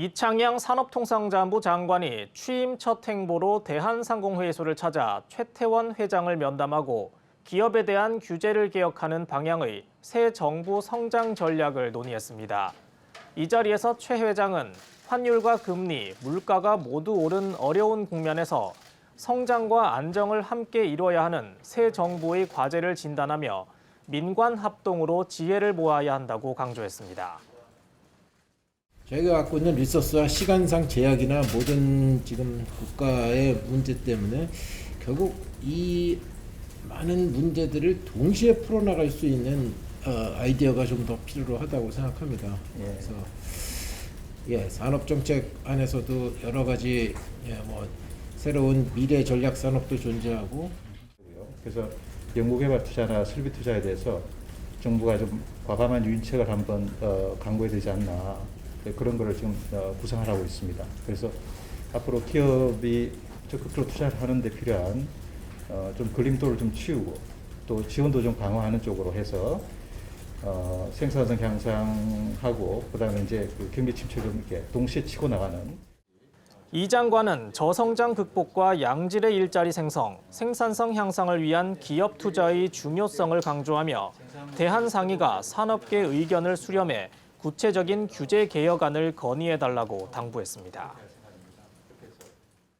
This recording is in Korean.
이창양 산업통상자원부 장관이 취임 첫 행보로 대한상공회의소를 찾아 최태원 회장을 면담하고 기업에 대한 규제를 개혁하는 방향의 새 정부 성장 전략을 논의했습니다. 이 자리에서 최 회장은 환율과 금리, 물가가 모두 오른 어려운 국면에서 성장과 안정을 함께 이뤄야 하는 새 정부의 과제를 진단하며 민관 합동으로 지혜를 모아야 한다고 강조했습니다. 저희가 갖고 있는 리소스와 시간상 제약이나 모든 지금 국가의 문제 때문에 결국 이 많은 문제들을 동시에 풀어나갈 수 있는 어, 아이디어가 좀 더 필요하다고 생각합니다. 그래서 예, 산업 정책 안에서도 여러 가지 예, 뭐 새로운 미래 전략 산업도 존재하고. 그래서 연구 개발 투자나 설비 투자에 대해서 정부가 좀 과감한 유인책을 한번 어, 강구해야 되지 않나. 네, 그런 거를 지금 어, 구상하고 있습니다. 그래서 앞으로 기업이 적극적으로 투자를 하는데 필요한 어, 좀 걸림돌을 좀 치우고 또 지원도 좀 강화하는 쪽으로 해서 어, 생산성 향상하고 그다음에 이제 그 경기 침체 좀 이렇게 동시에 치고 나가는 이 장관은 저성장 극복과 양질의 일자리 생성, 생산성 향상을 위한 기업 투자의 중요성을 강조하며 대한 상의가 산업계 의견을 수렴해 구체적인 규제 개혁안을 건의해달라고 당부했습니다.